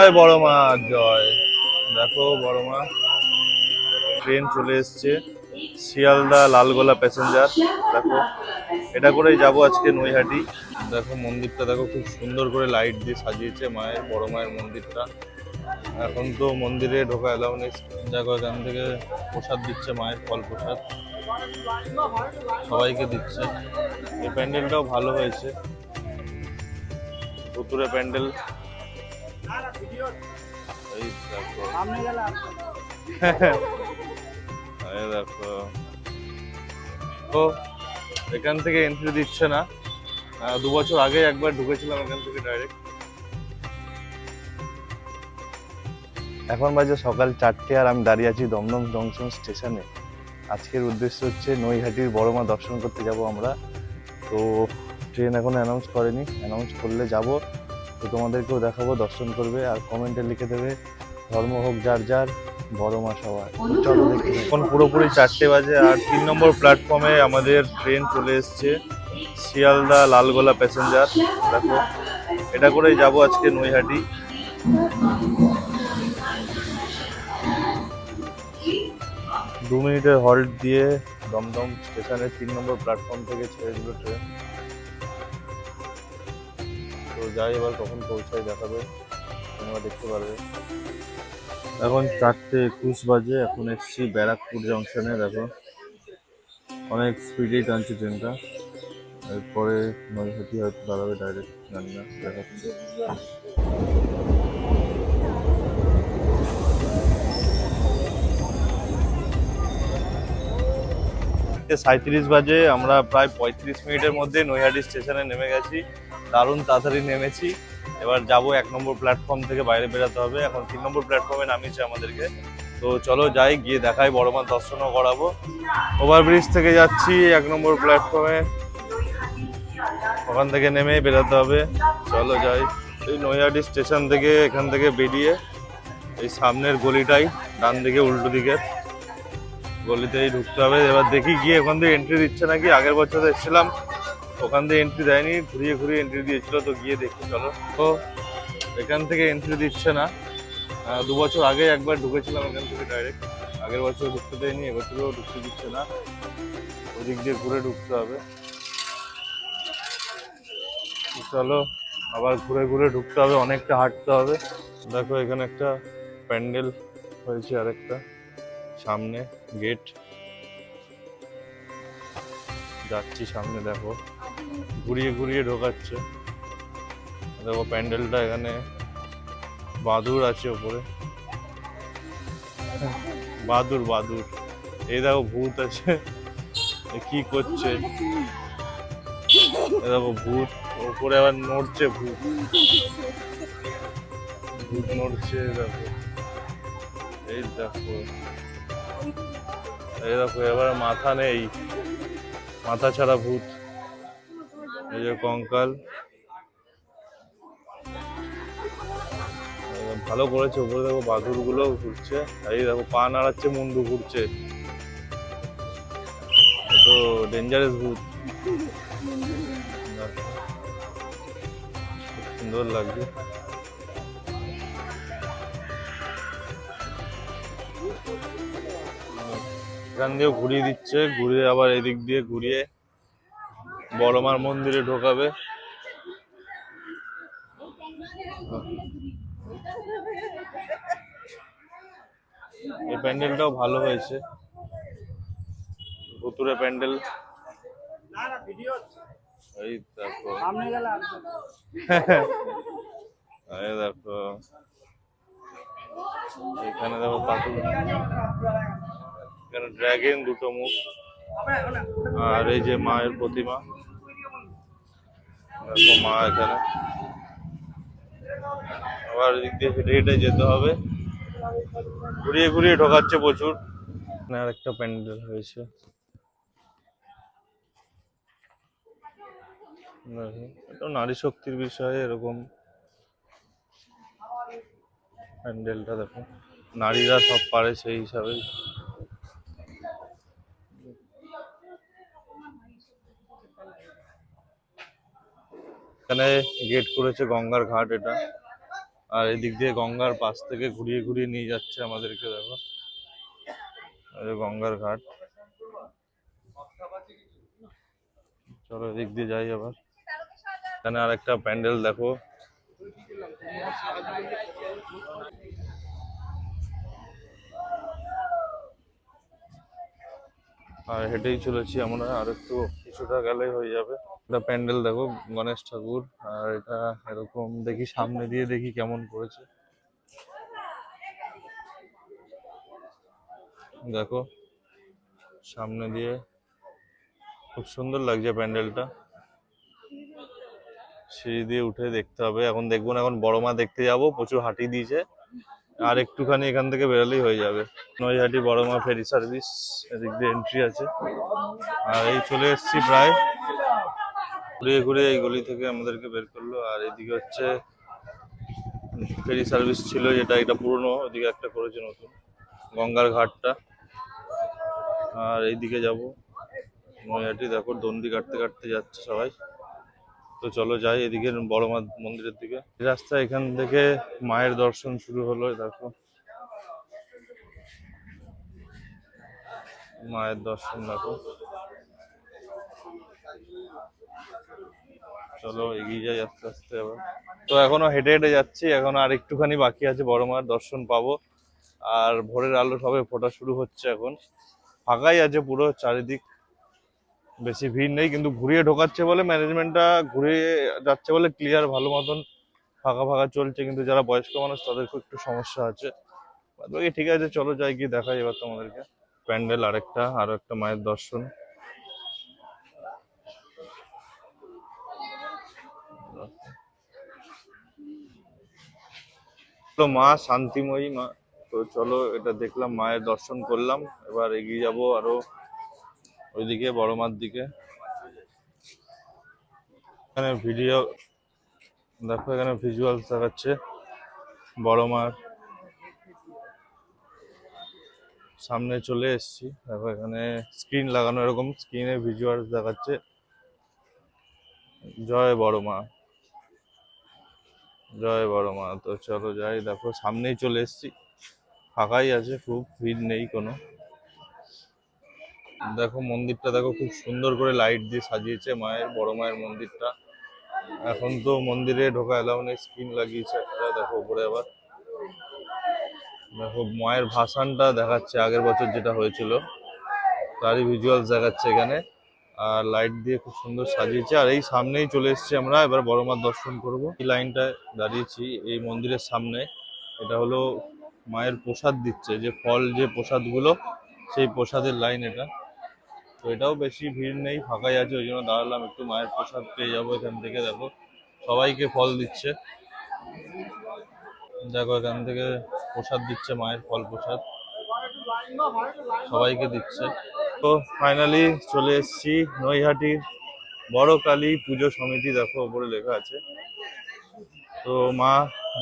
জয় বড় মা, জয়। দেখো বড় মা ট্রেন চলে এসছে। শিয়ালদা লালগোলা প্যাসেঞ্জার দেখো। এটা করেই যাব আজকে নৈহাটি। দেখো মন্দিরটা, দেখো খুব সুন্দর করে লাইট দিয়ে সাজিয়েছে মায়ের, বড় মায়ের মন্দিরটা। এখন তো মন্দিরে ঢোকা নেই। দেখো এখান থেকে প্রসাদ দিচ্ছে মায়ের, ফল প্রসাদ। সবাইকে দিচ্ছে। এই প্যান্ডেলটাও ভালো হয়েছে। ভুতুরে প্যান্ডেল। এখান থেকে এন্ট্রি দিচ্ছে না। দু বছর আগে একবার ঢুকেছিলাম এখান থেকে ডাইরেক্ট এখন বাজে সকাল চারটে আর আমি দাঁড়িয়ে আছি দমদম জংশন স্টেশনে। আজকের উদ্দেশ্য হচ্ছে নৈহাটির বড় মা দর্শন করতে যাব আমরা। তো ট্রেন এখন অ্যানাউন্স করেনি। অ্যানাউন্স করলে যাব। তো তোমাদেরকেও দেখাবো দর্শন করবে আর কমেন্টে লিখে দেবে ধর্ম হোক যার যার বড় মা সবার। চলো দেখি এখন পুরোপুরি চারটে বাজে আর তিন নম্বর প্ল্যাটফর্মে আমাদের ট্রেন চলে এসছে শিয়ালদা লালগোলা প্যাসেঞ্জার দেখো এটা করেই যাব আজকে নৈহাটি। দু মিনিটের হল্ট দিয়ে দমদম স্টেশনের তিন নম্বর প্ল্যাটফর্ম থেকে ছেড়ে দিল ট্রেন তো যাই, এবার কখন পৌঁছায় দেখাবে। তোমরা দেখতে পারবে। এখন চারটে একুশ বাজে, এখন এসছি ব্যারাকপুর জংশনে, দেখো। অনেক স্পিডেই টানছে ট্রেনটা এরপরে নৈহাটি হয়তো দাঁড়াবে ডাইরেক্ট জানি না, দেখাচ্ছে। সাঁত্রিশ বাজে, আমরা প্রায় পঁয়ত্রিশ মিনিটের মধ্যে নৈহাটি স্টেশনে নেমে গেছি। দারুণ তাড়াতাড়ি নেমেছি। এবার যাব এক নম্বর প্ল্যাটফর্ম থেকে বাইরে বেরোতে হবে। এখন তিন নম্বর প্ল্যাটফর্মে নামিয়েছে আমাদেরকে। তো চলো যাই, গিয়ে দেখাই বড় মার দর্শনও করাবো। ওভারব্রিজ থেকে যাচ্ছি এক নম্বর প্ল্যাটফর্মে ওখান থেকে নেমে বেরোতে হবে। চলো যাই। এই নৈহাটি স্টেশন থেকে এখান থেকে বেরিয়ে এই সামনের গলিটাই, ডান দিকে উল্টো দিকে। গলিতেই ঢুকতে হবে। এবার দেখি গিয়ে ওখান থেকে এন্ট্রি দিচ্ছে নাকি? আগের বছর এসেছিলাম। ওখান থেকে এন্ট্রি দেয়নি, ঘুরিয়ে ঘুরিয়ে এন্ট্রি দিয়েছিল, তো গিয়ে দেখি, চলো। তো এখান থেকে এন্ট্রি দিচ্ছে না। দু বছর আগে একবার ঢুকেছিলাম এখান থেকে ডাইরেক্ট আগের বছর ঢুকতে দেয়নি এবছরও ঢুকতে দিচ্ছে না। ওদিক দিয়ে ঘুরে ঢুকতে হবে। চলো, আবার ঘুরে ঘুরে ঢুকতে হবে, অনেকটা হাঁটতে হবে। দেখো, এখানে একটা প্যান্ডেল হয়েছে আরেকটা। সামনে গেট। যাচ্ছি সামনে, দেখো। ঘুরিয়ে ঘুরিয়ে ঢোকাচ্ছে। দেখো প্যান্ডেলটা এখানে বাদুর আছে ওপরে। বাদুর বাদুর এই দেখো ভূত আছে। কি করছে? দেখো ভূত। ওপরে আবার নড়ছে ভূত। ভূত নড়ছে দেখো। এই দেখো। এই দেখো, এবার মাথা নেই। মাথা ছাড়া ভূত। এই যে কঙ্কাল। ভালো করেছে, উপরে দেখো বাদুরগুলো ঘুরছে, আর এই দেখো পা নাড়াচ্ছে, মুন্ডু ঘুরছে। তো ডেঞ্জারাস ভূত। সুন্দর লাগছে। এখান দিয়ে ঘুরিয়ে দিচ্ছে, ঘুরিয়ে আবার এদিক দিয়ে ঘুরিয়ে বড়মার মন্দিরে ঢোকাবে। এই প্যান্ডেলটাও ভালো হয়েছে। ভুতুরে প্যান্ডেল। এই দেখো। এই দেখো। এখানে দেখো পাখি এখানে ড্রাগন দুটো মুখ। আর এই যে মায়ের প্রতিমা। মা এখানে। আবার এদিক দিয়ে হেঁটে হেঁটে যেতে হবে। ঘুরিয়ে ঘুরিয়ে ঢোকাচ্ছে প্রচুর। আর একটা প্যান্ডেল হয়েছে। এটা নারী শক্তির বিষয়ে এরকম প্যান্ডেলটা দেখো। নারীরা সব পারে সেই হিসাবেই এখানে গেট করেছে গঙ্গার ঘাট এটা। আর এদিক দিয়ে গঙ্গার পাশ থেকে ঘুরিয়ে ঘুরিয়ে নিয়ে যাচ্ছে আমাদেরকে, দেখো। গঙ্গার ঘাট। চলো এদিক দিয়ে যাই আবার। এখানে আর একটা প্যান্ডেল, দেখো। আর হেঁটেই চলেছি আমরা, আর একটু কিছুটা গেলেই হয়ে যাবে। এটা প্যান্ডেল দেখো, গণেশ ঠাকুর, আর এটা এরকম দেখি সামনে দিয়ে দেখি কেমন করেছে দেখো, সামনে দিয়ে খুব সুন্দর লাগছে প্যান্ডেলটা। সিঁড়ি দিয়ে উঠে দেখতে হবে। এখন দেখব না, এখন বড় মা দেখতে যাব, প্রচুর হাঁটি দিয়েছে। আর একটুখানি এখান থেকে বেরোলেই হয়ে যাবে। নৈহাটি বড় মা ফেরি সার্ভিস, এদিক দিয়ে এন্ট্রি আছে। আর এই চলে এসেছি প্রায় ঘুরিয়ে ঘুরিয়ে এই গলি থেকে আমাদেরকে বের করল। আর এদিকে হচ্ছে ফেরি সার্ভিস ছিল, যেটা এটা পুরনো, ওদিকে একটা করেছে নতুন, গঙ্গার ঘাটটা। আর এইদিকে যাব। নৈহাটি দেখো দন্ডি কাটতে কাটতে যাচ্ছে সবাই। তো চলো যাই এদিকে বড় মা মন্দিরের দিকে। রাস্তা এখান থেকে মায়ের দর্শন শুরু হলো দেখো। মায়ের দর্শন দেখো। চলো এগিয়ে যাই আস্তে আস্তে আবার। তো এখনও হেঁটে হেঁটে যাচ্ছি, এখনও আর একটুখানি বাকি আছে, বড় মার দর্শন পাবো। আর ভোরের আলো সবে ফোটা শুরু হচ্ছে এখন। ফাঁকাই আছে পুরো, চারিদিক বেশি ভিড় নেই, কিন্তু ঘুরিয়ে ঢোকাচ্ছে বলে ম্যানেজমেন্টটা ঘুরিয়ে যাচ্ছে বলে ক্লিয়ার ভালো মতন ফাঁকা ফাঁকা চলছে, কিন্তু যারা বয়স্ক মানুষ তাদের খুব একটু সমস্যা আছে। ঠিক আছে, চলো যাই গিয়ে দেখাই এবার তোমাদেরকে। প্যান্ডেল আরেকটা, আরও একটা মায়ের দর্শন। তো মা, শান্তিময়ী মা। তো চলো, এটা দেখলাম, মায়ের দর্শন করলাম। এবার এগিয়ে যাব আরও ওইদিকে, বড় মার দিকে। এখানে ভিডিও দেখো, এখানে ভিজুয়ালস দেখাচ্ছে বড় মার। সামনে চলে এসেছি। দেখো, এখানে স্ক্রিন লাগানো এরকম স্ক্রিনে ভিজুয়ালস দেখাচ্ছে। জয় বড় মা। জয় বড় মা। তো চলো যাই, দেখো সামনেই চলে এসেছি। ফাঁকাই আছে খুব, ভিড় নেই কোনো। দেখো মন্দিরটা, দেখো খুব সুন্দর করে লাইট দিয়ে সাজিয়েছে মায়ের, বড় মায়ের মন্দিরটা। এখন তো মন্দিরে ঢোকা এলাও নেই স্ক্রিন লাগিয়েছে একটা, দেখো উপরে আবার। দেখো মায়ের ভাসানটা দেখাচ্ছে আগের বছর যেটা হয়েছিল, তারই ভিজুয়ালস দেখাচ্ছে এখানে। আর লাইট দিয়ে খুব সুন্দর সাজিয়েছে। আর এই সামনেই চলে এসেছি আমরা, এবার বড় মার দর্শন করব। এই লাইনটায় দাঁড়িয়েছি এই মন্দিরের সামনে। এটা হলো মায়ের প্রসাদ দিচ্ছে, যে ফল, যে প্রসাদগুলো, সেই প্রসাদের লাইন এটা। তো এটাও বেশি ভিড় নেই, ফাঁকাই আছে, ওই জন্য দাঁড়ালাম একটু, মায়ের প্রসাদ পেয়ে যাব এখান থেকে, দেখো। সবাইকে ফল দিচ্ছে। দেখো, এখান থেকে প্রসাদ দিচ্ছে, মায়ের ফল প্রসাদ। সবাইকে দিচ্ছে। তো ফাইনালি চলে এসেছি নৈহাটির বড় কালী পুজো সমিতি, দেখো ওপরে লেখা আছে। তো মা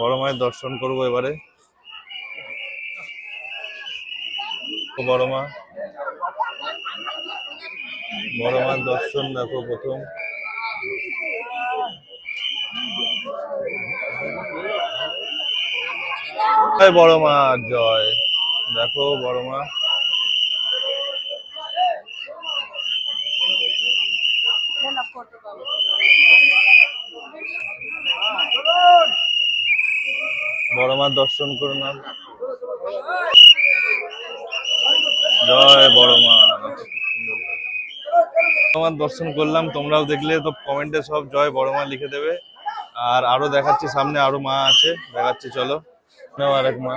বড় মায়ের দর্শন করব এবারে। বড় মা। বড় মার দর্শন দেখো প্রথম। বড় মা জয়। দেখো বড় মা। মার দর্শন করে নাও জয় বড় মা। তোমার দর্শন করলাম তোমরাও দেখলে তো কমেন্টে সব জয় বড় মা লিখে দেবে। আর আরও দেখাচ্ছি সামনে আরও মা আছে। দেখাচ্ছি চলো। আর এক মা।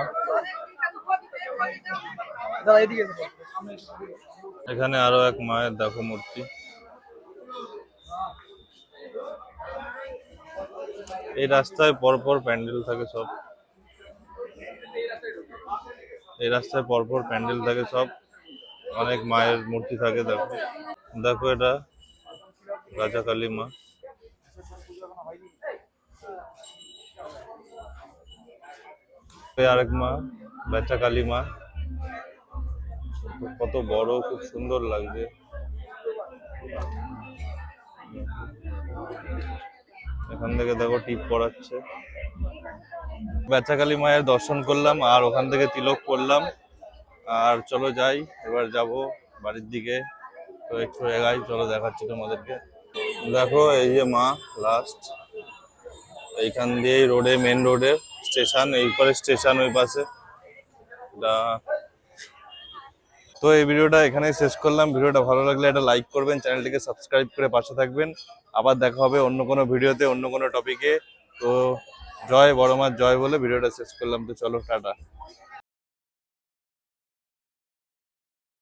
এখানে আরও এক মায়ের দেখো মূর্তি। এই রাস্তায় পরপর প্যান্ডেল থাকে সব। এই রাস্তায় পরপর প্যান্ডেল থাকে সব। অনেক মায়ের মূর্তি থাকে, দেখো। দেখো এটা, রাজা কালী মা। আরেক মা, বেচা কালী মা। কত বড়, খুব সুন্দর লাগছে। এখান থেকে দেখো টিপ পড়াচ্ছে। বেচাকালী মায়ের দর্শন করলাম, আর ওখান থেকে তিলক করলাম। আর চলো যাই, এবার যাব বাড়ির দিকে। তো একটু এগাই, চলো দেখাচ্ছি তোমাদেরকে। দেখো, এই যে মা লাস্ট এইখান দিয়েই রোডে মেন রোডে স্টেশন, এই পরে স্টেশন, ওই পাশে। তো এই ভিডিওটা এখানেই শেষ করলাম। ভিডিওটা ভালো লাগলে একটা লাইক করবেন, চ্যানেলটিকে সাবস্ক্রাইব করে পাশে থাকবেন। আবার দেখা হবে অন্য কোনো ভিডিওতে, অন্য কোনো টপিকে তো জয় বড় মাছ জয় বলে ভিডিওটা শেষ করলাম। তো চলো টাটা।